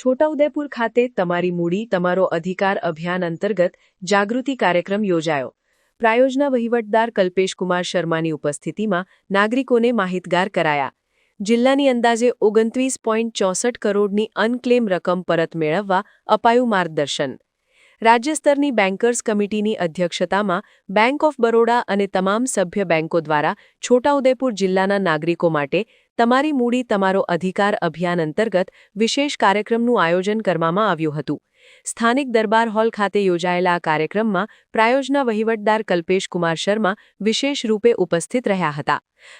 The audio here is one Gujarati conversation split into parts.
છોટાઉદેપુર ખાતે તમારી મૂડી, તમારો અધિકાર અભિયાન અંતર્ગત જાગૃતિ કાર્યક્રમ યોજાયો. પ્રાયોજના વહીવટદાર કલ્પેશકુમાર શર્માની ઉપસ્થિતિમાં નાગરિકોને માહિતગાર કરાયા. જિલ્લાની અંદાજે ઓગણત્રીસ પોઈન્ટ ચોસઠ કરોડની અનક્લેમ રકમ પરત મેળવવા અપાયું માર્ગદર્શન. રાજ્ય સ્તરની બેન્કર્સ કમિટીની અધ્યક્ષતામાં બેંક ઓફ બરોડા અને તમામ સભ્ય બેન્કો દ્વારા છોટાઉદેપુર જિલ્લાના નાગરિકો માટે તમારી મૂડી, તમારો અધિકાર અભિયાન અંતર્ગત વિશેષ કાર્યક્રમનું આયોજન કરવામાં આવ્યું હતું. સ્થાનિક દરબાર હોલ ખાતે યોજાયેલા આ કાર્યક્રમમાં પ્રાયોજના વહીવટદાર કલ્પેશ કુમાર શર્મા વિશેષ રૂપે ઉપસ્થિત રહ્યા હતા.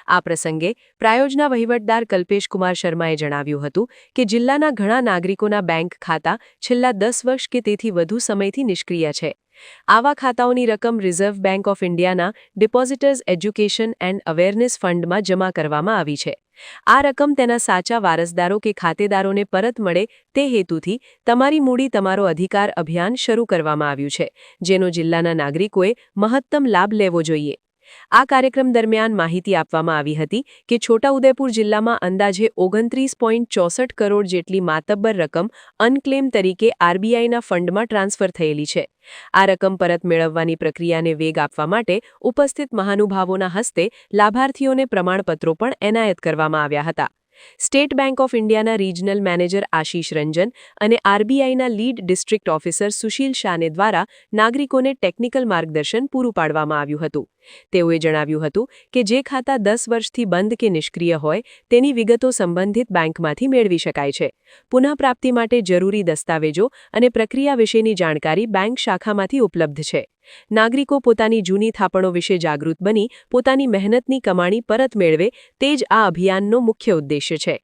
આ પ્રસંગે પ્રાયોજના વહીવટદાર કલ્પેશકુમાર શર્માએ જણાવ્યું હતું કે જિલ્લાના ઘણા નાગરિકોના બેંક ખાતા છેલ્લા દસ વર્ષ કે તેથી વધુ સમયથી નિષ્ક્રિય છે. આવા ખાતાઓની રકમ રિઝર્વ બેંક ઓફ ઇન્ડિયાના ડિપોઝિટર્સ એજ્યુકેશન એન્ડ અવેરનેસ ફંડમાં જમા કરવામાં આવી છે. આ રકમ તેના સાચા વારસદારો કે ખાતેદારોને પરત મળે તે હેતુથી તમારી મૂડી તમારો અધિકાર અભિયાન શરૂ કરવામાં આવ્યું છે, જેનો જિલ્લાના નાગરિકોએ મહત્તમ લાભ લેવો જોઈએ. આ કાર્યક્રમ દરમિયાન માહિતી આપવામાં આવી હતી કે છોટાઉદેપુર જિલ્લામાં અંદાજે ઓગણત્રીસ કરોડ જેટલી માતબ્બર રકમ અનક્લેમ તરીકે આરબીઆઈના ફંડમાં ટ્રાન્સફર થયેલી છે. આ રકમ પરત મેળવવાની પ્રક્રિયાને વેગ આપવા માટે ઉપસ્થિત મહાનુભાવોના હસ્તે લાભાર્થીઓને પ્રમાણપત્રો પણ એનાયત કરવામાં આવ્યા હતા. સ્ટેટ બેંક ઓફ ઇન્ડિયાના રિજનલ મેનેજર આશીષ રંજન અને આરબીઆઈના લીડ ડિસ્ટ્રિક્ટ ઓફિસર સુશીલ શાને દ્વારા નાગરિકોને ટેકનિકલ માર્ગદર્શન પૂરું પાડવામાં આવ્યું હતું. તેઓએ જણાવ્યું હતું કે જે ખાતા દસ વર્ષથી બંધ કે નિષ્ક્રિય હોય, તેની વિગતો સંબંધિત બેંકમાંથી મેળવી શકાય છે. પુનઃપ્રાપ્તિ માટે જરૂરી દસ્તાવેજો અને પ્રક્રિયા વિશેની જાણકારી બેંક શાખામાંથી ઉપલબ્ધ છે. નાગરિકો પોતાની જૂની થાપણો વિશે જાગૃત બની પોતાની મહેનતની કમાણી પરત મેળવે તે જ આ અભિયાનનો મુખ્ય ઉદ્દેશ્ય છે.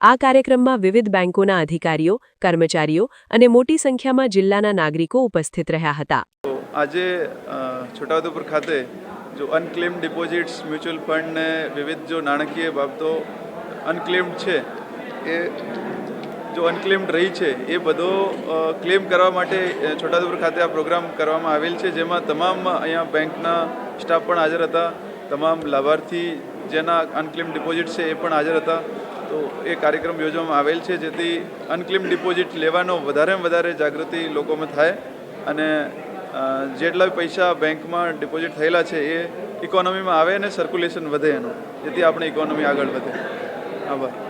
આ કાર્યક્રમમાં વિવિધ બેંકોના અધિકારીઓ, કર્મચારીઓ અને મોટી સંખ્યામાં જિલ્લાના નાગરિકો ઉપસ્થિત રહ્યા હતા. આજે છોટાઉદેપુર ખાતે જો અનક્લેમ ડિપોઝિટ્સ, મ્યુચ્યુઅલ ફંડને વિવિધ જો નાણાકીય બાબતો અનક્લેમ્ડ છે, એ જો અનક્લેમ્ડ રહી છે, એ બધો ક્લેમ કરવા માટે છોટાઉદેપુર ખાતે આ પ્રોગ્રામ કરવામાં આવેલ છે, જેમાં તમામ અહીંયા બેંકના સ્ટાફ પણ હાજર હતા, તમામ લાભાર્થી જેના અનક્લેમ ડિપોઝિટ છે એ પણ હાજર હતા. તો એ કાર્યક્રમ યોજવામાં આવેલ છે, જેથી અનક્લેમ ડિપોઝિટ લેવાનો વધારેમાં વધારે જાગૃતિ લોકોમાં થાય અને જેટલા પૈસા બેંકમાં ડિપોઝિટ થયેલા છે, એ ઇકોનોમીમાં આવે અને સર્ક્યુલેશન વધે એનું, જેથી આપણે ઇકોનોમી આગળ વધે. આભાર.